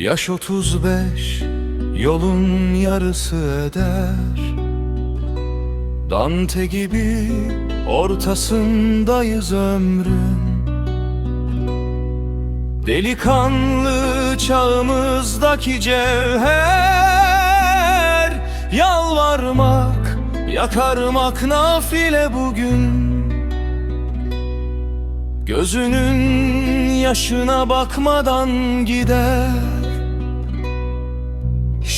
Yaş otuz beş Yolun yarısı eder. Dante gibi ortasındayız ömrün. Delikanlı çağımızdaki cevher. Yalvarmak, yakarmak nafile bugün. Gözünün yaşına bakmadan gider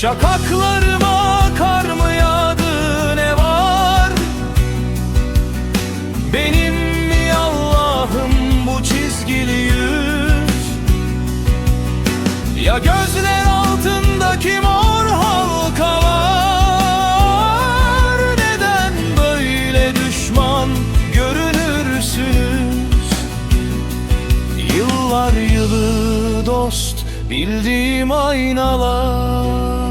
Şakaklarıma kar mı yağdı ne var? Benim mi Allah'ım bu çizgili yüz? Ya gözler altındaki mor halkalar? Neden böyle düşman görünürsünüz? Yıllar yılı dost bildiğim aynalar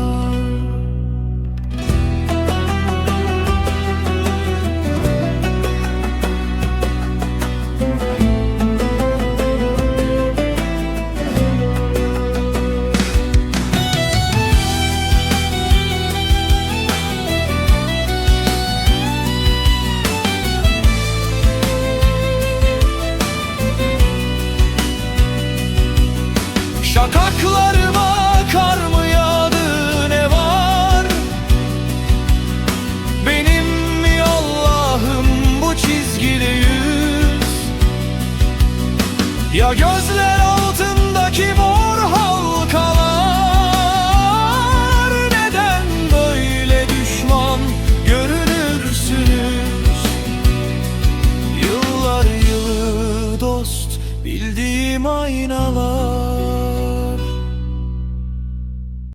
Şakaklarıma kar mı yağdı ne var? Benim mi Allah'ım bu çizgili yüz? Ya gözler altındaki mor halkalar? Neden böyle düşman görünürsünüz? Yıllar yılı dost bildiğim aynalar